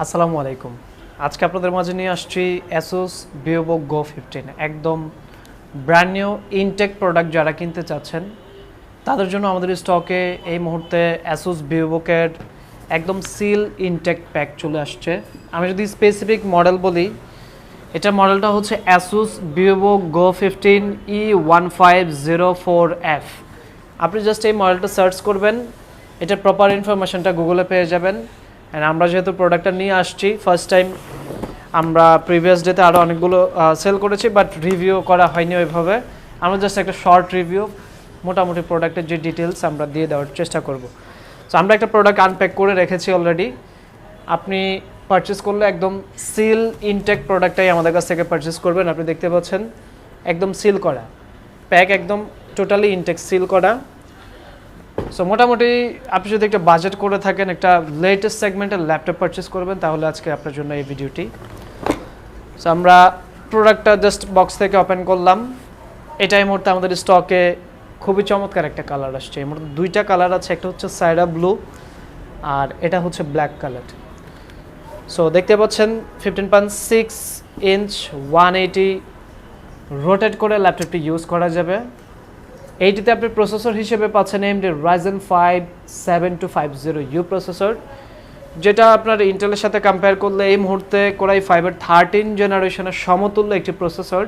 আসসালামু আলাইকুম। আজকে আপনাদের মাঝে নিয়ে আসছি অ্যাসোস বিওবো গো ফিফটিন একদম ব্র্যান্ড নিউ ইনটেক প্রোডাক্ট যারা কিনতে চাচ্ছেন, তাদের জন্য আমাদের স্টকে এই মুহূর্তে অ্যাসোস বিওবোকের একদম সিল ইনটেক প্যাক চলে আসছে। আমি যদি স্পেসিফিক মডেল বলি, এটা মডেলটা হচ্ছে Asus Vivobook go fifteen E one five zero four F আপনি জাস্ট এই মডেলটা সার্চ করবেন, এটা প্রপার ইনফরমেশনটা গুগলে পেয়ে যাবেন। অ্যান্ড আমরা যেহেতু প্রোডাক্টটা নিয়ে আসছি ফার্স্ট টাইম আমরা প্রিভিয়াস ডেতে আরও অনেকগুলো সেল করেছি বাট রিভিউ করা হয়নি ওইভাবে। আমরা জাস্ট একটা শর্ট রিভিউ মোটামুটি প্রোডাক্টের যে ডিটেলস আমরা দিয়ে দেওয়ার চেষ্টা করব। সো আমরা একটা প্রোডাক্ট আনপ্যাক করে রেখেছি অলরেডি আপনি পারচেস করলে একদম সিল ইনটেক প্রোডাক্টটাই আমাদের কাছ থেকে পারচেস করবেন। আপনি দেখতে পাচ্ছেন, একদম সিল করা। প্যাক একদম টোটালি ইনটেক সিল করা। সো মোটামুটি আপনি যদি একটা বাজেট করে থাকেন, একটা লেটেস্ট সেগমেন্টের ল্যাপটপ পারচেস করবেন, তাহলে আজকে আপনার জন্য এই ভিডিওটি সো আমরা প্রোডাক্টটা জাস্ট বক্স থেকে ওপেন করলাম। এটা এই মুহূর্তে আমাদের স্টকে খুবই চমৎকার একটা কালার আসছে। এই মুহূর্তে দুইটা কালার আছে, একটা হচ্ছে সাইডা ব্লু আর এটা হচ্ছে ব্ল্যাক কালার সো দেখতে পাচ্ছেন fifteen point six inch one eighty rotate করে ল্যাপটপটি ইউজ করা যাবে। এইটিতে আপনি প্রসেসর হিসেবে পাচ্ছেন AMD Ryzen five seven two five zero U processor যেটা আপনার ইন্টেলের সাথে কম্পেয়ার করলে এই মুহূর্তে কোরাই ফাইভের থার্টিন জেনারেশনের সমতুল্য একটি প্রসেসর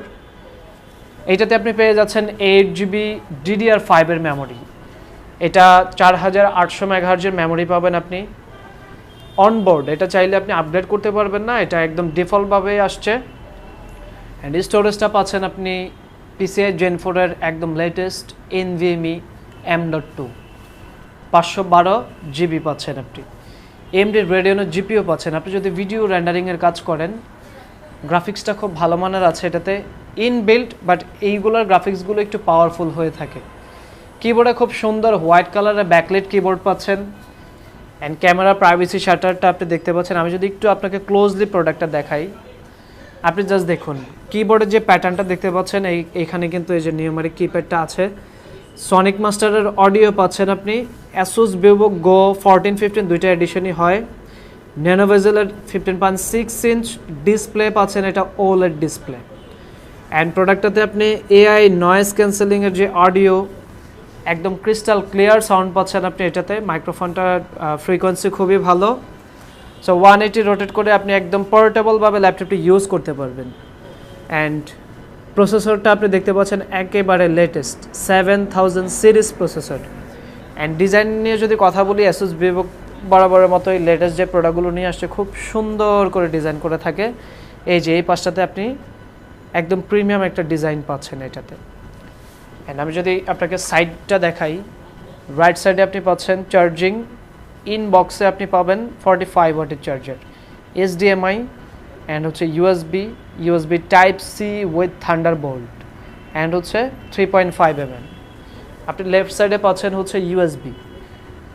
এইটাতে আপনি পেয়ে যাচ্ছেন এইট জিবি ডিডিআর ফাইভের মেমোরি এটা চার হাজার আটশো মেগাহার্জের মেমোরি পাবেন আপনি। অনবোর্ড এটা চাইলে আপনি আপডেট করতে পারবেন না, এটা একদম ডিফল্টভাবে আসছে। অ্যান্ড স্টোরেজটা পাচ্ছেন আপনি পিসিআই জেন ফোরের একদম latest NVMe M dot two পাঁচশো বারো জিবি পাচ্ছেন আপনি। এমডি রেডিওনের জিপিও পাচ্ছেন। আপনি যদি ভিডিও রেন্ডারিংয়ের কাজ করেন গ্রাফিক্সটা খুব ভালো মানের আছে এটাতে। ইনবিল্ট বাট এইগুলোর গ্রাফিক্সগুলো একটু পাওয়ারফুল হয়ে থাকে। কিবোর্ডে খুব সুন্দর হোয়াইট কালারের ব্যাকলেট কিবোর্ড পাচ্ছেন। অ্যান্ড ক্যামেরা প্রাইভেসি শাটারটা আপনি দেখতে পাচ্ছেন। আমি যদি একটু আপনাকে ক্লোজলি প্রোডাক্টটা দেখাই। আপনি জাস্ট দেখুন কিবোর্ডের যে প্যাটার্নটা দেখতে পাচ্ছেন, এই, এখানে কিন্তু এই যে নিউমারিক কিপ্যাডটা আছে। সনিক মাস্টারের অডিও পাচ্ছেন আপনি। Asus Vivo go fourteen fifteen দুইটা এডিশনই হয়। ন্যানোভেজেলের fifteen point six inch display পাচ্ছেন, এটা ওলেড ডিসপ্লে অ্যান্ড প্রোডাক্টটাতে আপনি এআই নয়েজ ক্যান্সেলিংয়ের যে অডিও একদম ক্রিস্টাল ক্লিয়ার সাউন্ড পাচ্ছেন আপনি এটাতে। মাইক্রোফোনটার ফ্রিকোয়েন্সি খুবই ভালো। সো ওয়ান এইটি রোটেট করে আপনি একদম পোর্টেবলভাবে ল্যাপটপটি ইউজ করতে পারবেন। অ্যান্ড প্রসেসরটা আপনি দেখতে পাচ্ছেন একেবারে latest seven thousand series processor and design নিয়ে যদি কথা বলি অ্যাসুস ভিভো বরাবরের মতোই লেটেস্ট যে প্রোডাক্টগুলো নিয়ে আসছে, খুব সুন্দর করে ডিজাইন করে থাকে। এই যে, এই পাশটাতে আপনি একদম প্রিমিয়াম একটা ডিজাইন পাচ্ছেন এটাতে। অ্যান্ড আমি যদি আপনাকে সাইডটা দেখাই রাইট সাইডে আপনি পাচ্ছেন চার্জিং ইন বক্সে আপনি পাবেন ফর্টি ফাইভ ওয়াটের চার্জার এইচডিএমআই অ্যান্ড হচ্ছে USB USB type C with Thunderbolt and হচ্ছে থ্রি পয়েন্ট ফাইভ এমএম আপনি লেফট সাইডে পাচ্ছেন হচ্ছে ইউএসবি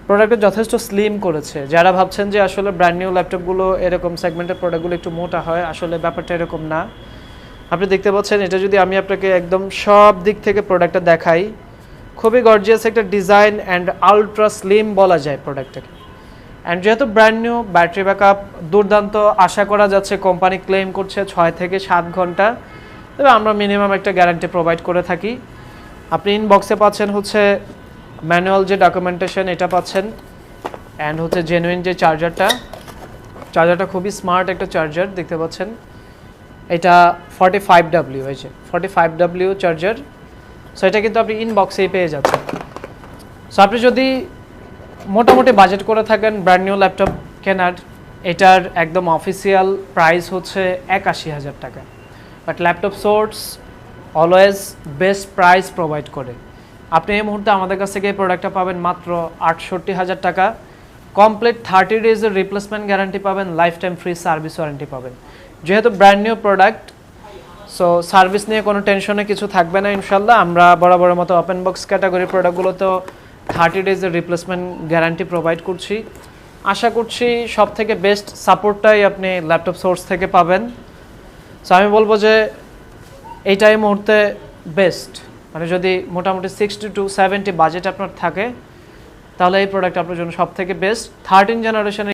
প্রোডাক্টটা যথেষ্ট স্লিম করেছে। যারা ভাবছেন যে আসলে ব্র্যান্ড নিউ ল্যাপটপগুলো এরকম সেগমেন্টের প্রোডাক্টগুলো একটু মোটা হয়, আসলে ব্যাপারটা এরকম না। আপনি দেখতে পাচ্ছেন এটা যদি আমি আপনাকে একদম সব দিক থেকে প্রোডাক্টটা দেখাই, খুবই গর্জিয়াস একটা ডিজাইন অ্যান্ড আলট্রা স্লিম বলা যায় প্রোডাক্টটাকে অ্যান্ড যেহেতু ব্র্যান্ড নিউ ব্যাটারি ব্যাকআপ দুর্দান্ত, আশা করা যাচ্ছে কোম্পানি ক্লেম করছে ছয় থেকে সাত ঘণ্টা। তবে আমরা মিনিমাম একটা গ্যারান্টি প্রোভাইড করে থাকি। আপনি ইনবক্সে পাচ্ছেন হচ্ছে ম্যানুয়াল যে ডকুমেন্টেশন এটা পাচ্ছেন। অ্যান্ড হচ্ছে জেনুইন যে চার্জারটা চার্জারটা খুবই স্মার্ট একটা চার্জার দেখতে পাচ্ছেন। এটা ফর্টি ফাইভ ডাব্লিউ হয়েছে forty five W charger so এটা কিন্তু আপনি ইনবক্সেই পেয়ে যাচ্ছেন। সো আপনি যদি মোটামুটি বাজেট করে থাকেন ব্র্যান্ড নিউ ল্যাপটপ কেনার। এটার একদম অফিসিয়াল প্রাইস হচ্ছে একাশি হাজার টাকা। But laptop source always best price provide করে। আপনি এই মুহূর্তে আমাদের কাছ থেকে এই প্রোডাক্টটা পাবেন মাত্র আটষট্টি হাজার টাকা। কমপ্লিট থার্টি ডেজের রিপ্লেসমেন্ট গ্যারান্টি পাবেন lifetime free service warranty পাবেন। যেহেতু brand new product so service নিয়ে কোনো টেনশনে কিছু থাকবে না ইনশাল্লাহ। আমরা বরাবরের মতো ওপেন বক্স ক্যাটাগরি প্রোডাক্টগুলোতেও থার্টি ডেজের রিপ্লেসমেন্ট গ্যারান্টি প্রোভাইড করছি। আশা করছি সব থেকে বেস্ট সাপোর্টটাই আপনি ল্যাপটপ সোর্স থেকে পাবেন। সো আমি বলব যে এইটাই মুহূর্তে বেস্ট মানে যদি মোটামুটি সিক্সটি টু সেভেন্টি বাজেট আপনার থাকে, তাহলে এই প্রোডাক্ট আপনার জন্য সব থেকে বেস্ট থার্টিন জেনারেশনের